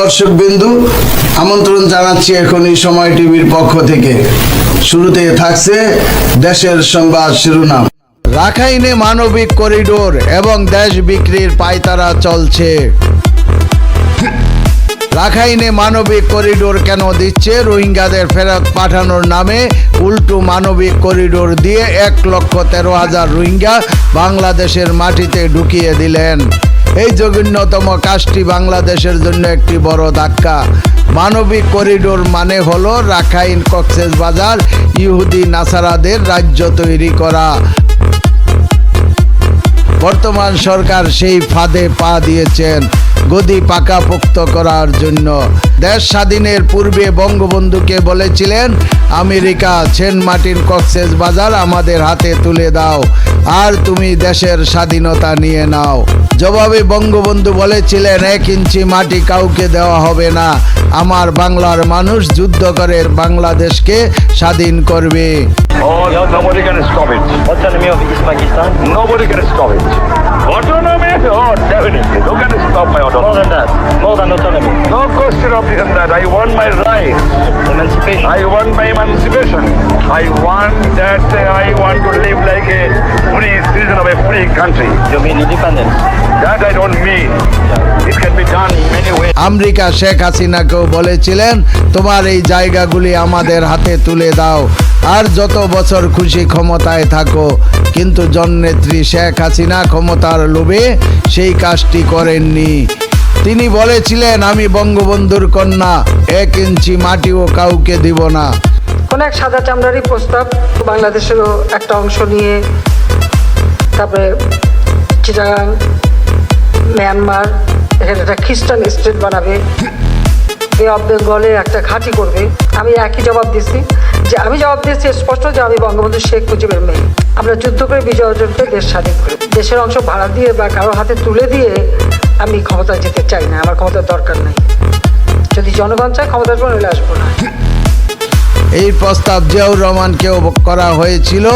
দর্শক বিন্দু আমন্ত্রণ জানাচ্ছি এখন এই সময় টিভির পক্ষ থেকে। শুরুতে থাকছে দেশের সংবাদ শিরোনাম। রাখাইনে মানবিক করিডোর এবং দেশ বিক্রির পায়তারা চলছে। রাখাইনে মানবিক করিডোর কেন দিচ্ছে? রোহিঙ্গাদের ফেরত পাঠানোর নামে উল্টো মানবিক করিডোর দিয়ে এক লক্ষ তেরো হাজার রোহিঙ্গা বাংলাদেশের মাটিতে ঢুকিয়ে দিলেন। এই জঘন্যতম কাজটি বাংলাদেশের জন্য একটি বড় ধাক্কা। মানবিক করিডোর মানে হলো রাখাইন কক্সেস বাজার, ইহুদি, নাসারাদের রাজ্য তৈরি করা। বর্তমান সরকার সেই ফাঁদে পা দিয়েছেন। গদি পাকাপোক্ত করার জন্য দেশ স্বাধীনের পূর্বে বঙ্গবন্ধুকে বলেছিলেন আমেরিকা সেন্ট মার্টিন কক্সেস বাজার আমাদের হাতে তুলে দাও আর তুমি দেশের স্বাধীনতা নিয়ে নাও জবাবে বঙ্গবন্ধু বলেছিলেন এক ইঞ্চি মাটি কাউকে দেওয়া হবে না আমার বাংলার মানুষ যুদ্ধ করে বাংলাদেশকে স্বাধীন করবে Oh, no, nobody can stop it. Autonomy of East Pakistan? Nobody can stop it. Question of this and that. I want my rights. Emancipation. I want my emancipation. I want that uh, I want to live like a free citizen of a free country. You mean independence? That I don't mean. It can be done in many ways. America Sheikh হাসিনাকেও বলেছিলেন তোমার এই জায়গাগুলি আমাদের হাতে তুলে দাও আর যত বছর খুশি ক্ষমতায় থাকো কিন্তু জননেত্রী শেখ হাসিনা ক্ষমতার লোভে সেই কাজটি করেননি তিনি বলেছিলেন, আমি বঙ্গবন্ধুর কন্যা, এক ইঞ্চি মাটিও কাউকে দিব না। কোন এক সাদা চামড়ারই প্রস্তাব বাংলাদেশেরও একটা অংশ নিয়ে, তারপরে চিটাগাং, মিয়ানমার, এখানে একটা খ্রিস্টান স্টেট বানাবে বে অফ বেঙ্গলে একটা ঘাঁটি করবে। আমি একই জবাব দিচ্ছি, যে আমি জবাব দিচ্ছি স্পষ্ট যে আমি বঙ্গবন্ধু শেখ মুজিবের মেয়ে। আমরা যুদ্ধ করে বিজয় অর্জন করে দেশ স্বাধীন করি। দেশের অংশ ভাড়া দিয়ে বা কারোর হাতে তুলে দিয়ে আমি ক্ষমতায় যেতে চাই না, আমার ক্ষমতার দরকার নেই। যদি জনগণ চায় ক্ষমতার পর আসব না। এই প্রস্তাব জিয়াউর রহমানকেও করা হয়েছিল,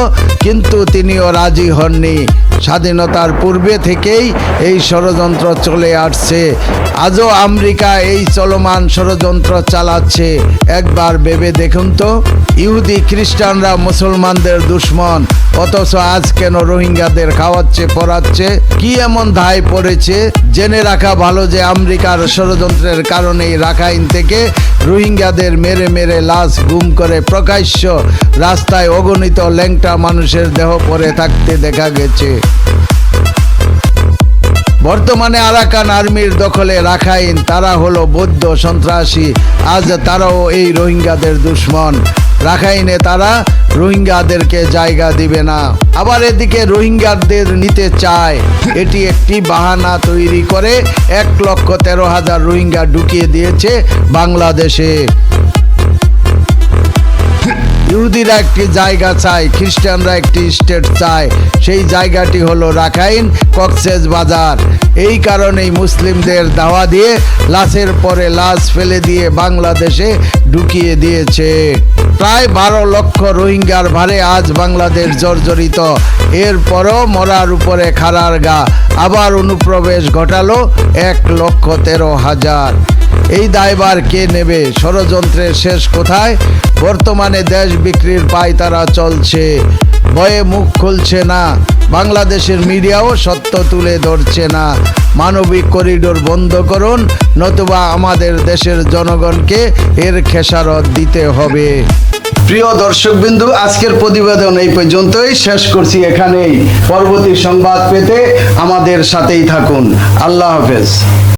কিন্তু তিনিও রাজি হননি। স্বাধীনতার পূর্বে থেকেই এই ষড়যন্ত্র চলে আসছে। আজও আমেরিকা এই চলমান ষড়যন্ত্র চালাচ্ছে। একবার ভেবে দেখুন তো, ইহুদি খ্রিস্টানরা মুসলমানদের দুশ্মন, অথচ আজ কেন রোহিঙ্গাদের খাওয়াচ্ছে পড়াচ্ছে কি এমন ধায় পড়েছে? জেনে রাখা ভালো যে আমেরিকার ষড়যন্ত্রের কারণেই রাখাইন থেকে রোহিঙ্গাদের মেরে মেরে লাশ গুম করে প্রকাশ্য রাস্তায় অগণিত ল্যাংটা মানুষের দেহ পরে থাকতে দেখা গেছে। বর্তমানে আরাকান আর্মির দখলে রাখাইন, তারা হলো বৌদ্ধ সন্ত্রাসী, আজ তারাও এই রোহিঙ্গাদের দুশ্মন। রাখাইনে তারা রোহিঙ্গাদেরকে জায়গা দিবে না। আবার এদিকে রোহিঙ্গাদের নিতে চায়, এটি একটি বাহানা তৈরি করে এক লক্ষ তেরো হাজার রোহিঙ্গা ঢুকিয়ে দিয়েছে বাংলাদেশে। ইহুদিরা একটি জায়গা চায়, খ্রিস্টানরা একটি স্টেট চায়। সেই জায়গাটি হলো রাখাইন কক্সেস বাজার। এই কারণেই মুসলিমদের দাওয়া দিয়ে লাশের পরে লাশ ফেলে দিয়ে বাংলাদেশে ঢুকিয়ে দিয়েছে। প্রায় বারো লক্ষ রোহিঙ্গার ভারে আজ বাংলাদেশ জর্জরিত। এরপরও মরার উপরে খাড়ার গা। আবার অনুপ্রবেশ ঘটালো এক লক্ষ তেরো হাজার। এই দায়বার কে নেবে? ষড়যন্ত্রের শেষ কোথায়? বর্তমানে দেশ বিক্রির পায়তারা চলছে। ভয়ে মুখ খুলছে না। বাংলাদেশের মিডিয়াও সত্য তুলে ধরছে না। মানবিক করিডোর বন্ধ করুন, নতুবা আমাদের দেশের জনগণকে এর খেসারত দিতে হবে। প্রিয় দর্শকবিন্দু, আজকের প্রতিবেদন এই পর্যন্তই। শেষ করছি এখানেই। পরবর্তী সংবাদ পেতে আমাদের সাথেই থাকুন। আল্লাহ হাফেজ।